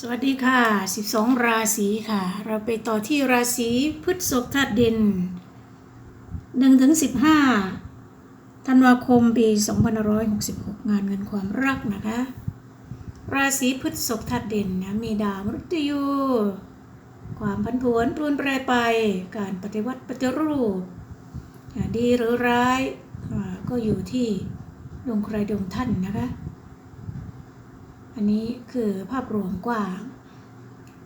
สวัสดีค่ะ 12 ราศีค่ะ เราไปต่อที่ราศีพฤษภธาตุดิน1ถึง15ธันวาคมปี2566 งานเงินความรักนะคะ ราศีพฤษภธาตุดินนะมีดาวมฤตยู ความพันผวนปรวนแปรไป การปฏิวัติปฏิรูป ดีหรือร้ายก็อยู่ที่ดวงใครดวงท่านนะคะ อันนี้คือภาพรวมกว้าง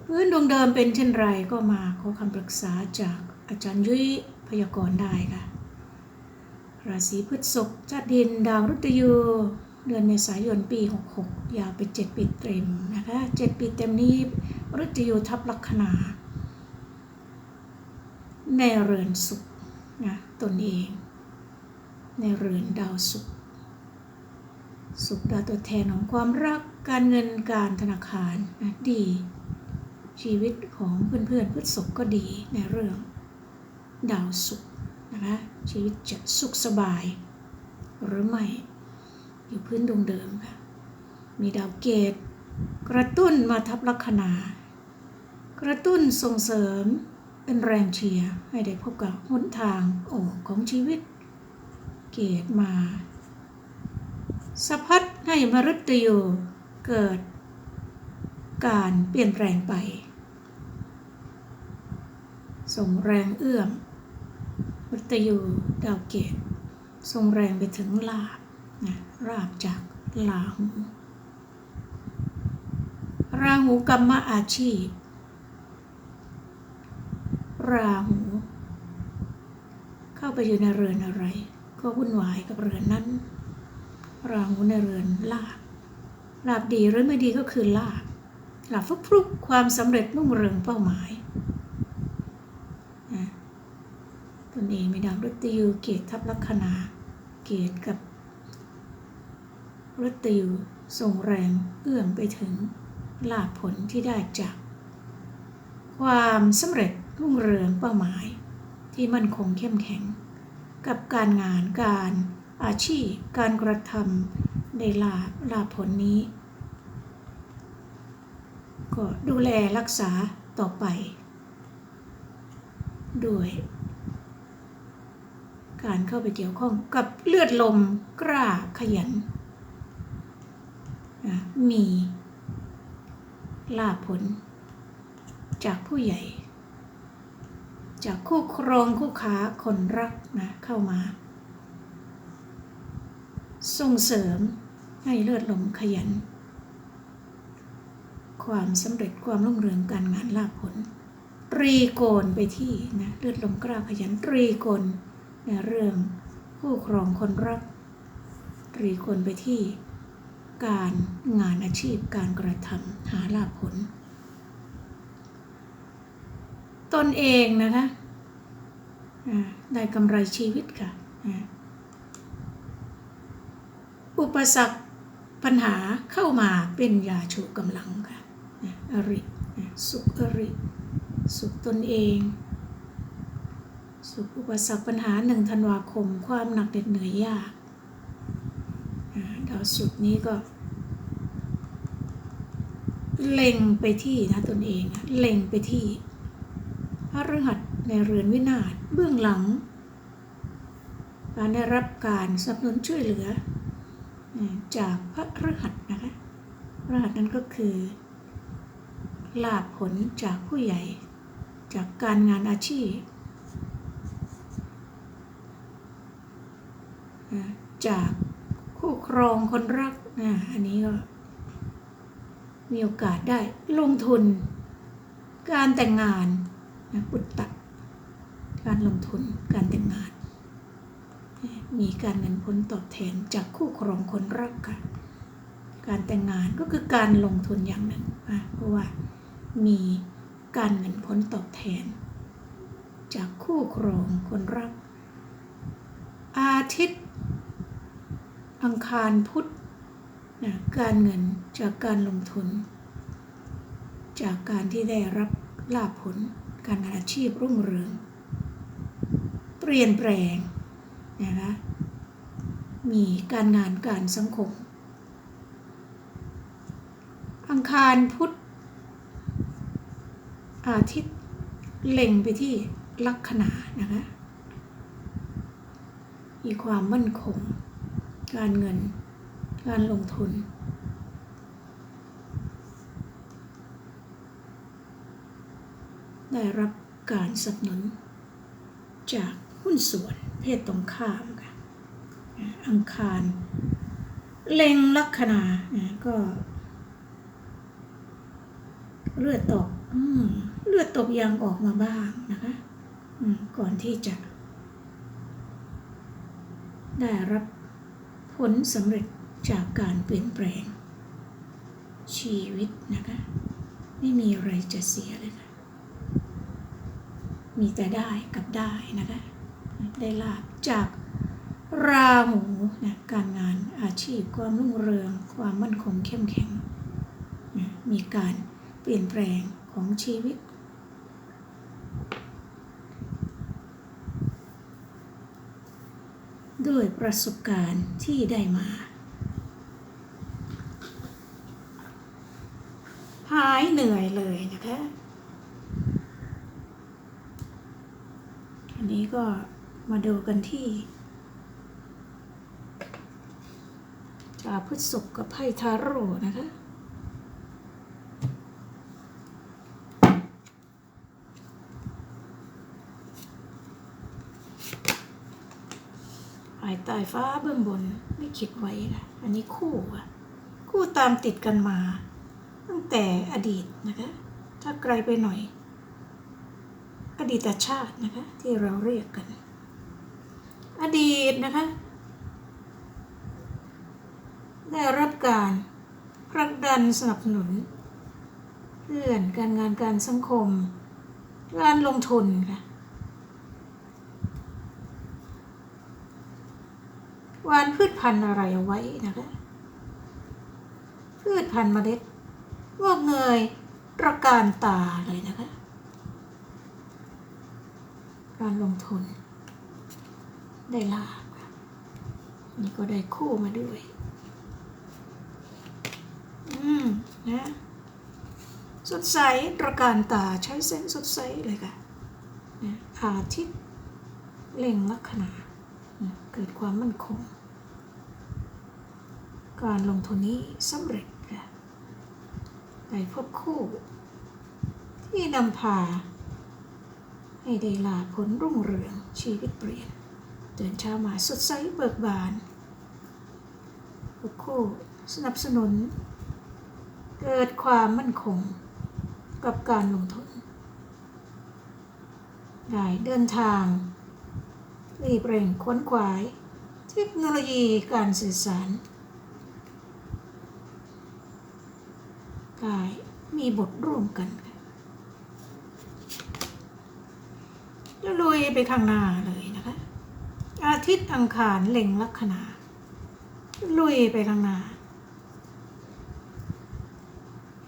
พื้นดวงเดิมเป็นเช่นไรก็มาขอคำปรึกษาจากอาจารย์ยุ้ยพยากรณ์ได้ค่ะ ราศีพฤษภชาติดินดาวรุตยูเดือนเมษายนปี 66 ยาวไป7ปีเต็มนะคะ7ปีเต็มนี้รุตยูทับลัคนาในเรือนสุขนะตนเอง ในเรือนดาวสุข สุขดาวตัวแทนของความรัก การเงินการธนาคารนะดี ชีวิตของเพื่อนๆพฤษภก็ดีในเรื่อง ดาวสุขนะคะชีวิตจะสุขสบาย หรือไม่ อยู่พื้นดวงเดิมค่ะมีดาวเกต กระตุ้นมาทับลัคนา กระตุ้นส่งเสริมเป็นแรงเชียร์ให้ได้พบกับหนทางออกของชีวิต เกตมาสะพัดให้มฤตยู เกิดการเปลี่ยนแปลงไป ส่งแรงเอื้อมมฤตยูดาวเกตส่งแรงไปถึงลาบนะราบจากลาหูราหูกรรมอาชีพ ราหู เข้าไปอยู่ในเรือนอะไร ก็วุ่นวายกับเรือนนั้น ราหูในเรือนลาบ ลาบดีหรือไม่ดีก็คือลาบลาบฟุกฟุกความสำเร็จรุ่งเรืองเป้าหมายตนเองมีดาวฤตยูเกตทับลัคนา เกตกับฤตยูส่งแรงเอื้อมไปถึงลาภผลที่ได้จาก ความสำเร็จรุ่งเรืองเป้าหมาย ที่มั่นคงเข้มแข็ง กับการงานการอาชีพ การกระทำในลาลาผลนี้ ก็ดูแลรักษาต่อไป ด้วย การเข้าไปเกี่ยวข้องกับเลือดลมกล้าขยัน มีลาผล จากผู้ใหญ่ จากคู่ครองคู่ค้าคนรักนะเข้ามา ส่งเสริมให้เลือดลมขยัน ความสำเร็จความรุ่งเรืองการงานลาภผล ตรีโกนไปที่นะเลือดลมกล้าขยันตรีโกนในเรื่องคู่ครองคนรัก ตรีโกนไปที่การงานอาชีพการกระทำหาลาภผล ตนเองนะคะได้กำไรชีวิตค่ะ อุปสรรคปัญหาเข้ามาเป็นยาชูกำลังค่ะ อริสุขอริ สุขตนเอง สุขอุปสรรคปัญหาหนึ่งธันวาคม ความหนักเด็ดเหนื่อยยากดาวสุขนี้ก็ เล็งไปที่นะตนเอง เล็งไปที่ พระฤหัสในเรือนวินาศเบื้องหลัง การได้รับการสนับสนุนช่วยเหลือ จากพระฤหัสนะคะพระฤหัสนั้นก็คือ ลาภผลจากผู้ใหญ่ จากการงานอาชีพ จากคู่ครองคนรักอ่าอันนี้ก็ มีโอกาสได้ลงทุน การแต่งงานนะปุตตะการลงทุนการแต่งงาน มีการเงินผลตอบแทนจากคู่ครองคนรักค่ะการแต่งงานก็คือการลงทุนอย่างหนึ่งเพราะว่า มีการเงินผลตอบแทน จากคู่ครองคนรัก อาทิตย์ อังคารพุธนะการเงินจากการลงทุน จากการที่ได้รับลาภผลการงานอาชีพรุ่งเรือง เปลี่ยนแปลงนะคะมีการงานการสังคม อังคารพุธ ทิตย์เล็งไปที่ลัคนานะคะมีความมั่นคง การเงิน การลงทุน ได้รับการสนับสนุน จากหุ้นส่วนเพศตรงข้ามค่ะอังคาร เล็งลัคนาก็ เลือดตก อืม เลือดตกยางออกมาบ้างนะคะก่อนที่จะ ได้รับผลสำเร็จจากการเปลี่ยนแปลง ชีวิตนะคะ ไม่มีอะไรจะเสียเลยค่ะ มีแต่ได้กับได้นะคะ ได้ลาบจากราหูนะการงานอาชีพความรุ่งเรือง ความมั่นคงเข้มแข็งนะมีการเปลี่ยนแปลงของชีวิต ด้วยประสบการณ์ที่ได้มา หายเหนื่อยเลยนะคะอันนี้ก็มาดูกันที่จาพฤษภกับไพ่ทาโร่นะคะ ภายใต้ฟ้าเบื้องบนไม่คิดไว้นะอันนี้คู่อะคู่ตามติดกันมา ตั้งแต่อดีตนะคะ ถ้าไกลไปหน่อย อดีตชาตินะคะ ที่เราเรียกกัน อดีตนะคะ ได้รับการผลักดันสนับสนุนเพื่อนการงานการสังคม การลงทุนค่ะ วานพืชพันธุ์อะไรเอาไว้นะคะ พืชพันธุ์เมล็ดงอกเงยตระการตาเลยนะคะ การลงทุน ได้ลาบนี่ก็ได้คู่มาด้วย อืม นะ สดใสตระการตาใช้เส้นสดใสเลยค่ะอาทิตย์เล็งลัคนานะเกิดความมั่นคง การลงทุนนี้สำเร็จค่ะได้พบคู่ ที่นำพา ให้ได้ลาผลรุ่งเรืองชีวิตเปลี่ยนตื่นเช้ามาสดใสเบิกบานพบคู่สนับสนุน เกิดความมั่นคงกับการลงทุนได้เดินทางรีบเร่งค้นขวายเทคโนโลยีการสื่อสาร กายมีบทร่วมกันค่ะลุยไปข้างหน้าเลยนะคะ อาทิตย์อังคารเล็งลัคนาลุยไปข้างหน้า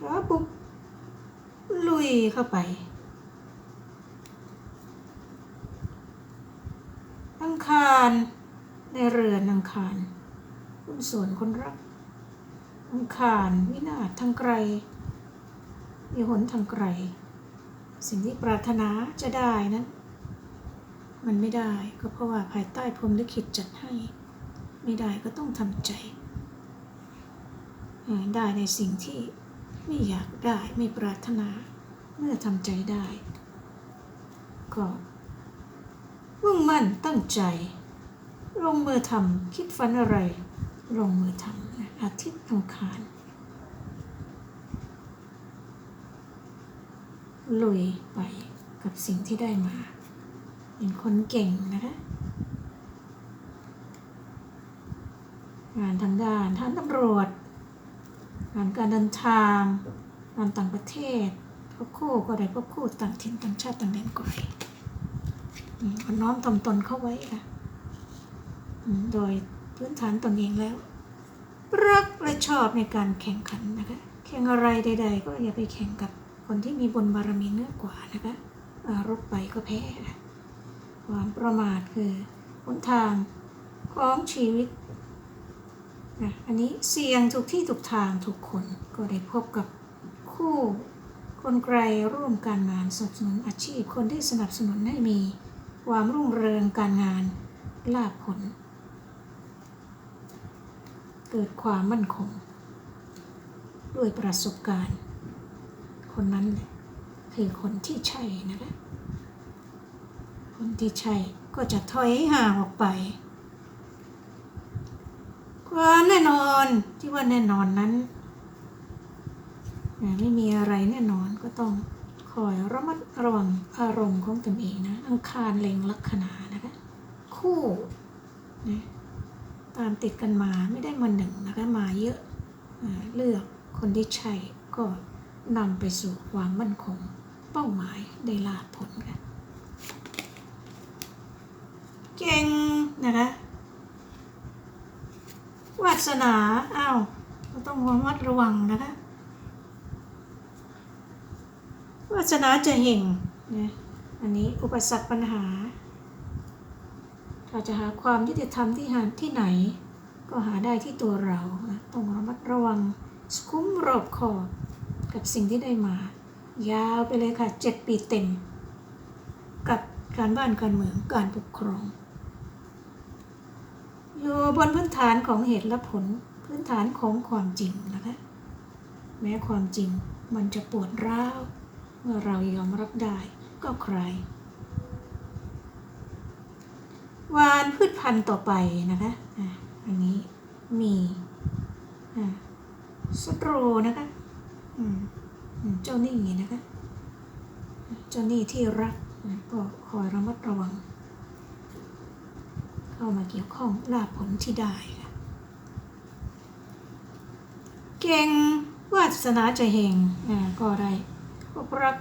แล้วปุ๊บลุยเข้าไป อังคารในเรือนอังคารคุณส่วนคนรัก อังคารวินาศทางไกลมีหนทางไกล สิ่งที่ปรารถนาจะได้นั้น มันไม่ได้ก็เพราะว่าภายใต้พรมลิขิตจัดให้ ไม่ได้ก็ต้องทำใจ ได้ในสิ่งที่ไม่อยากได้ไม่ปรารถนา เมื่อทำใจได้ ก็มุ่งมั่นตั้งใจ ลงมือทำคิดฝันอะไร ลงมือทำ อาทิตย์อังคารลุยไปกับสิ่งที่ได้มา เป็นคนเก่งนะคะงานทางด้านทางตำรวจ งานการเดินทาง งานต่างประเทศพบคู่ก็ได้พบคู่ต่างถิ่นต่างชาติต่างแดนก่อยอืมก็น้อมทำตนเข้าไว้ค่ะ โดยพื้นฐานตนเองแล้ว รักและชอบในการแข่งขันนะคะ แข่งอะไรใด ๆ ก็อย่าไปแข่งกับคนที่มีบุญบารมีเนือกว่านะคะรบไปก็แพ้ค่ะความประมาทคือหนทางของชีวิตนะอันนี้เสี่ยงทุกที่ทุกทางทุกคนก็ได้พบกับคู่คนไกลร่วมการงานสนับสนุนอาชีพ คนที่สนับสนุนให้มีความรุ่งเรืองการงานลาภผล เกิดความมั่นคง ด้วยประสบการณ์ คนนั้นคือคนที่ใช่นะคะคนที่ใช่ก็จะถอยห่างออกไปความแน่นอนที่ว่าแน่นอนนั้นไม่มีอะไรแน่นอนก็ต้องคอยระมัดระวังอารมณ์ของตนเองนะอังคารเล็งลัคนานะคะคู่นะ ตามติดกันมาไม่ได้มาหนึ่งนะคะมาเยอะเลือกคนที่ใช่ก็นำไปสู่ความมั่นคง เป้าหมายได้ลาภผลค่ะเก่งนะคะวาสนาอ้าวเราต้องระมัดระวังนะคะวาสนาจะเห่งนะอันนี้อุปสรรคปัญหา ถ้าจะหาความยุติธรรมที่หาที่ไหน ก็หาได้ที่ตัวเราต้องระมัดระวังสคุ้มรอบคอบกับสิ่งที่ได้มา ยาวไปเลยค่ะเจ็ดปีเต็ม กับการบ้านการเมืองการปกครองอยู่บนพื้นฐานของเหตุและผลพื้นฐานของความจริงนะคะแม้ความจริงมันจะปวดร้าว เมื่อเรายอมรับได้ก็ใคร วานพืชพันธุ์ต่อไปนะคะอันนี้มีอะศัตรนะคะอือเจ้าหนี้นะคะเจ้าหนี้ที่รักก็คอยระมัดระวัง เข้ามาเกี่ยวข้องลาผลที่ได้ค่ะเก่งวาสนาจะเฮงอ่าก็ได้พบรัก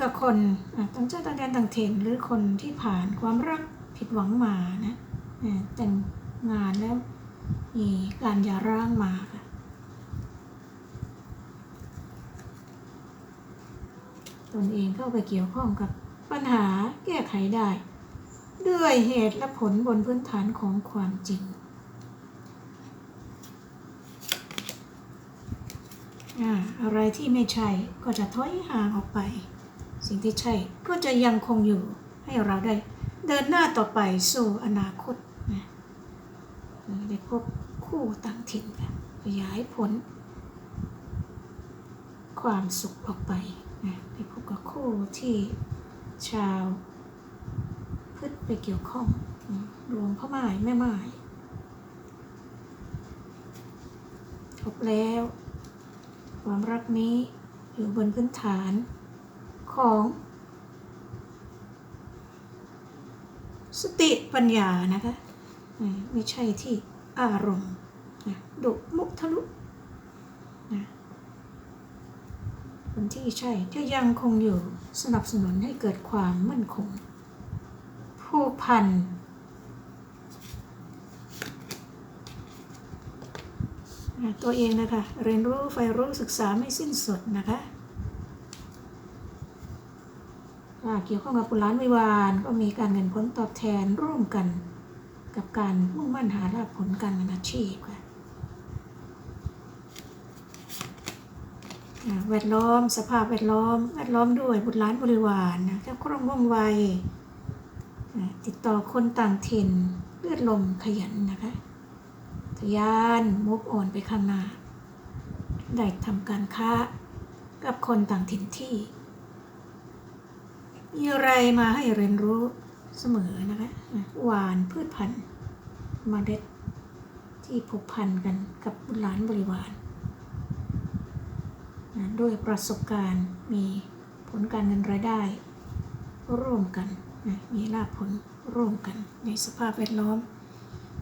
กับคนอ่าตั้งใจตั้งแดนตั้งเทนหรือคนที่ผ่านความรักผิดหวังมานะแต่งงานแล้วมีการหย่าร้างมาค่ะตนเองเข้าไปเกี่ยวข้องกับปัญหาแก้ไขได้ด้วยเหตุและผลบนพื้นฐานของความจริงอะไรที่ไม่ใช่ก็จะถอยห่างออกไป สิ่งที่ใช่ก็จะยังคงอยู่ให้เราได้ เดินหน้าต่อไปสู่อนาคตนะได้พบคู่ต่างถิ่นกันขยายผล ความสุขออกไปนะได้พบกับคู่ที่ชาวพืชไปเกี่ยวข้องรวมพ่อหมายแม่หมายจบแล้ว ความรักนี้อยู่บนพื้นฐาน ของ สติปัญญานะคะไม่ใช่ที่อารมณ์นะดุมุกทะลุนะคนที่ใช่จะยังคงอยู่สนับสนุนให้เกิดความมั่นคงผูกพันตัวเองนะคะ เรียนรู้ใฝ่รู้ศึกษาไม่สิ้นสุดนะคะอะ เกี่ยวข้องกับปุร้านวิวานก็มีการเงินผลตอบแทนร่วมกัน กับการมุ่งมั่นหาลาภผลการงานอาชีพค่ะแวดล้อมสภาพแวดล้อมแวดล้อมด้วยบุตรหลานบริวารนะแค่ครองว่องไวติดต่อคนต่างถิ่นเลือดลมขยันนะคะทะยานมุกอ่อนไปข้างหน้า ได้ทำการค้ากับคนต่างถิ่นที่ มีอะไรมาให้เรียนรู้เสมอนะคะอะหวานพืชพันธุ์มาเด็ดที่ผูกพันกันกับบุตรหลานบริวารอะด้วยประสบการณ์มีผลการเงินรายได้ ร่วมกันนะมีลาภผลร่วมกันในสภาพแวดล้อม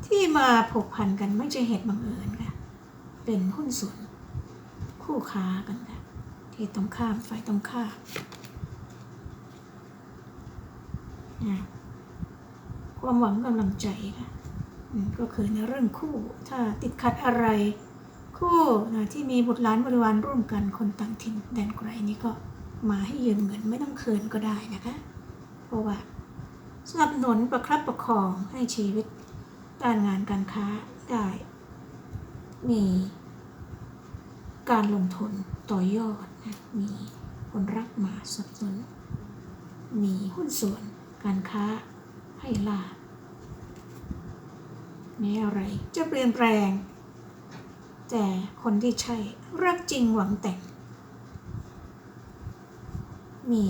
ที่มาผูกพันกันไม่ใช่เหตุบังเอิญค่ะเป็นหุ้นส่วนคู่ค้ากันค่ะที่ตรงข้ามฝ่ายตรงข้าม นะความหวังกำลังใจค่ะก็คือในเรื่องคู่ถ้าติดขัดอะไรคู่นะที่มีบุตรหลานบริวารร่วมกันคนต่างถิ่นแดนไกลนี่ก็มาให้ยืมเงินไม่ต้องคืนก็ได้นะคะ เพราะว่าสนับสนุนประครับประคองให้ชีวิตการงานการค้าได้ มีการลงทุนต่อยอดนะมีคนรักมาสนับสนุนมีหุ้นส่วน การค้าให้ลาบม้อะไรจะเปลี่ยนแปลง แต่คนที่ใช่รักจริงหวังแต่ง มี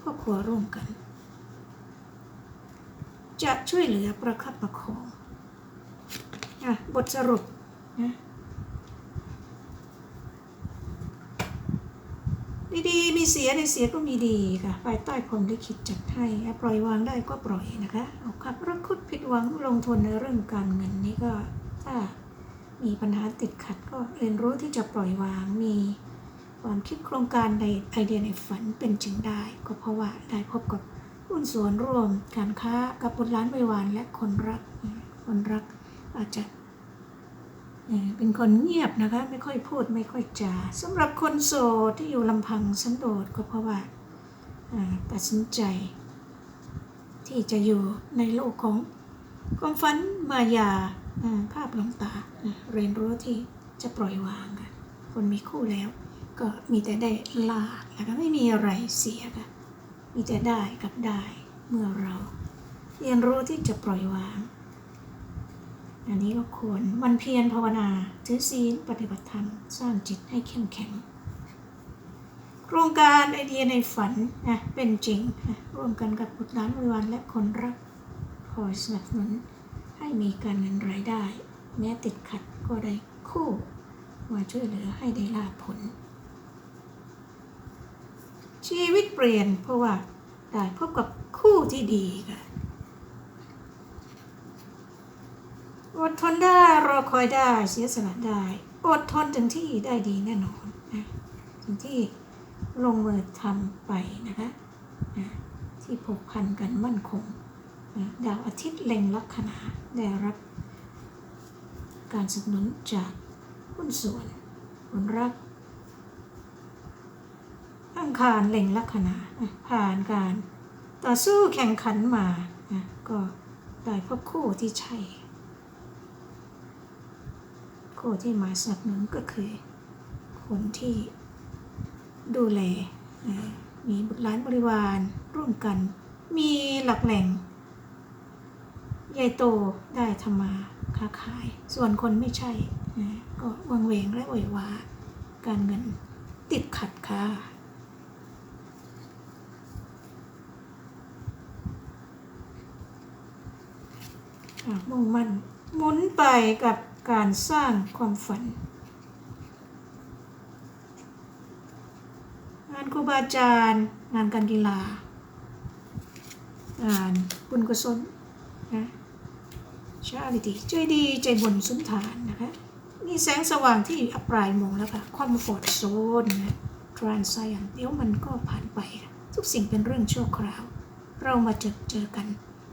ครอบครัวร่วมกัน จะช่วยเหลือประคับประคองอะบทสรุปนะ ดีๆมีเสียในเสียก็มีดีค่ะภายใต้ผมได้คิดจัดให้ปล่อยวางได้ก็ปล่อยนะคะเอาขับรักคุดผิดหวังลงทุนในเรื่องการเงินนี่ก็ถ้ามีปัญหาติดขัดก็เรียนรู้ที่จะปล่อยวางมีความคิดโครงการในไอเดียในฝันเป็นจริงได้ ก็เพราะว่าได้พบกับหุ้นส่วนร่วมการค้ากับบุตรล้านบริวารและคนรักคนรักอาจจะ เป็นคนเงียบนะคะ ไม่ค่อยพูดไม่ค่อยจาสำหรับคนโสดที่อยู่ลำพังสันโดษก็เพราะว่าตัดสินใจ ที่จะอยู่ในโลกของความฝันมายาอ่าภาพลวงตาเรียนรู้ที่จะปล่อยวางค่ะคนมีคู่แล้ว ก็มีแต่ได้ลาบแล้วก็ไม่มีอะไรเสียค่ะมีแต่ได้กับได้เมื่อเรา เรียนรู้ที่จะปล่อยวาง อันนี้ก็ควรมันเพียรภาวนาถือศีลปฏิบัติธรรม สร้างจิตให้เข้มแข็ง โครงการไอเดียในฝันนะเป็นจริงนะร่วมกันกับบุตรหลานบริวารและคนรักคอยสนับสนุนให้มีการเงินรายได้แม้ติดขัดก็ได้คู่มาช่วยเหลือให้ได้ลาผล ชีวิตเปลี่ยนเพราะว่าได้พบกับคู่ที่ดีค่ะ อดทนได้รอคอยได้เสียสละได้อดทนถึงที่ได้ดีแน่นอนนะถึงที่ลงมือทำไปนะคะนะที่ผูกพันกันมั่นคงนะดาวอาทิตย์เล็งลัคนาได้รับ การสนับสนุนจากหุ้นส่วนคนรักอังคารเล็งลัคนาอะผ่านการต่อสู้แข่งขันมานะก็ได้พบคู่ที่ใช่ คู่ที่มาสนับสนุนก็คือ คนที่ดูแลมีบุตรหลานบริวารร่วมกัน มีหลักแหล่งใหญ่โตได้ทำมาค้าขาย ส่วนคนไม่ใช่นะก็วังเวงและไหวหวา การเงินติดขัดค่ะอะมุ่งมั่นหมุนไปกับ การสร้างความฝัน งานครูบาอาจารย์ งานการกีฬา งานบุญกุศลนะชาลิติใจดีใจบุญสุนทานนะคะ มีแสงสว่างที่อัปลายมองแล้วค่ะคอมฟอร์ตโซนนะทรานไซน์เดี๋ยวมันก็ผ่านไป ทุกสิ่งเป็นเรื่องชั่วคราว เรามาเจอเจอกัน